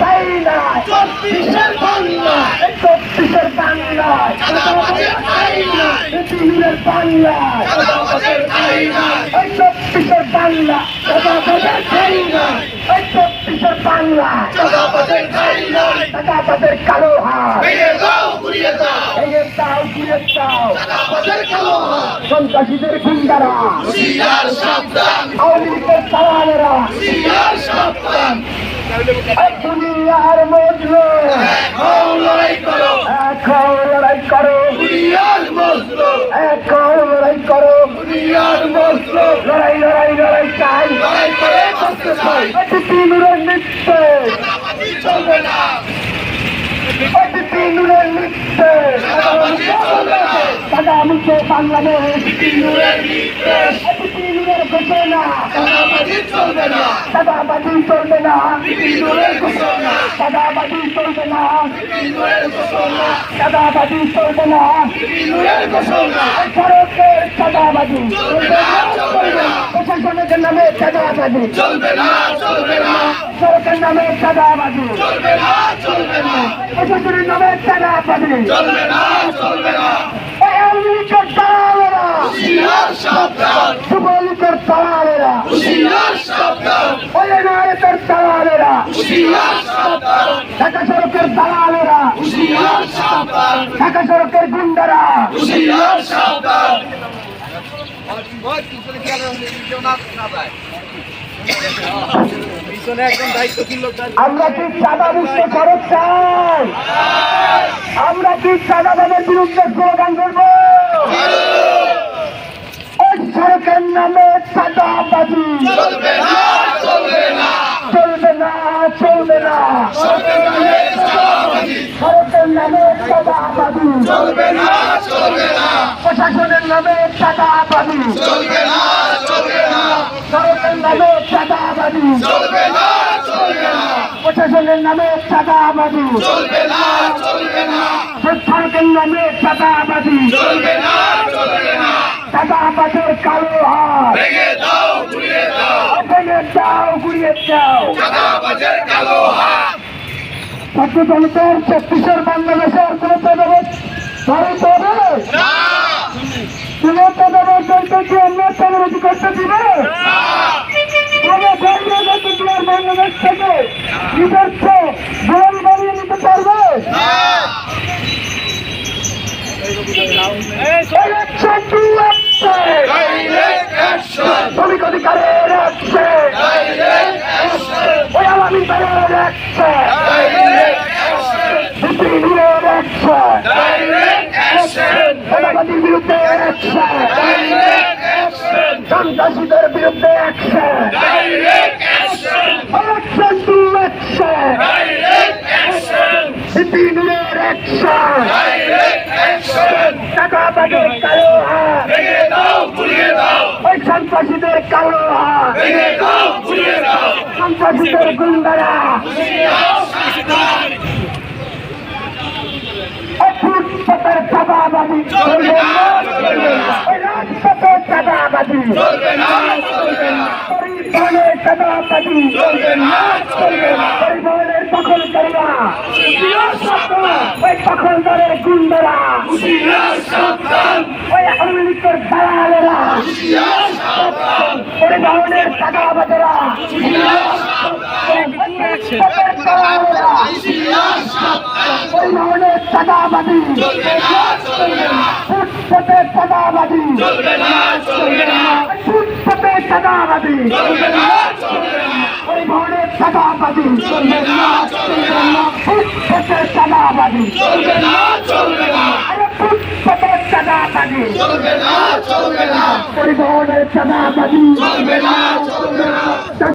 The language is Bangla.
বাংলা চব্বিশের বাংলা চব্বিশের বাংলা পৃথিবীর বাংলা চব্বিশের বাংলা চব্বিশের বাংলা কালো হাত ভেঙে দাও ঘুরিয়ে দাও। ভেঙে দাও ঘুরে দাও চাঁদাবাজের কালো হাত সন্ত্রাসীদের গুন্ডারা। হুশিয়ার সাবধান। আওয়ামী লীগের দালালেরা। হুশিয়ার সাবধান। দুনিয়ার মজলু এখন লড়াই করো। এখন লড়াই করো। হুশিয়ার মজলুম। এখন লড়াই করো। হুশিয়ার মজলুম। লড়াই লড়াই লড়াই চাই। লড়াই করে করতে চাই। এটি নৃত্য চাঁদাবাজি চলবে না। চাঁদাবাজি চলবে না আগামীতে বাংলাদেশ তিনুরের ঘোষণা চাঁদাবাজি চলবে না দাদাবাজি চলবে না তিনুরের চলবে না ঘোষণা চলবে না প্রশাসনের নামে দাদাবাজি চলবে না চলবে না। সড়কের নামে দাদাবাজি চলবে না চলবে না। প্রশাসনের নামে দাদাবাজি চলবে না চলবে না। ঢাকা সড়কের দালালেরা। ঢাকা সড়কের গুন্ডারা। আমরা কি চাঁদা মুক্ত খরচ চাই? আমরা কি চাঁদাবাদের বিরুদ্ধে স্লোগান করব? ওই সড়কের নামে চাঁদাবাজি। চলবে না চলবে না। চলবে না চলবে না সরকার নামে চলবে না চলবে না। প্রশাসনের নামে চাঁদাবাজি চলবে না চলবে না সড়কের নামে চাঁদাবাজি চলবে না চলবে না প্রশাসনের নামে চাঁদাবাজি চলবে না চলবে না সড়কের নামে চাঁদাবাজি চলবে না চলবে না চাঁদাবাজের কালো হাত ভেঙে দাও ঘুরিয়ে দাও ভেঙে দাও গুড়িয়ে দাও চাঁদাবাজের কালো হাত ছাত্র জনতার ছত্রিশের বাংলাদেশের কোন ভারত হবে না। কোন পদবত করতে কি অন্য পদবতি করতে দিবে তবে বাংলাদেশ বাংলাদেশ থেকে নিজস্ব বল বানিয়ে নিতে পারবে শ্রমিক অধিকারের অ্যাকশন ওই আওয়ামী দলের action! কালো দাও ঘুরিয়ে দাও। ওই সন্ত্রাসীদের কালো সন্ত্রাসীদের গুন্ডারা। চাঁদাবাজি চলবে না, চলবে না। ওই রাজপথের চাঁদাবাজি চলবে না চলবে না। পরিবহনের চাঁদাবাজি চলবে না চলবে না। পরিবহনের হুশিয়ার সাবধান ওই দখলদারের গুন্ডারা। ওই আমেরিকার দালালেরা। পরিবহনের ফুটপাতের দালালেরা হুশিয়ার সাবধান পরিবহনের চাঁদাবাজি। চলবে না চলবে না। ফুটপাতের চাঁদাবাজি। চলবে না চলবে না। ফুটপাতের চাঁদাবাজি। চলবে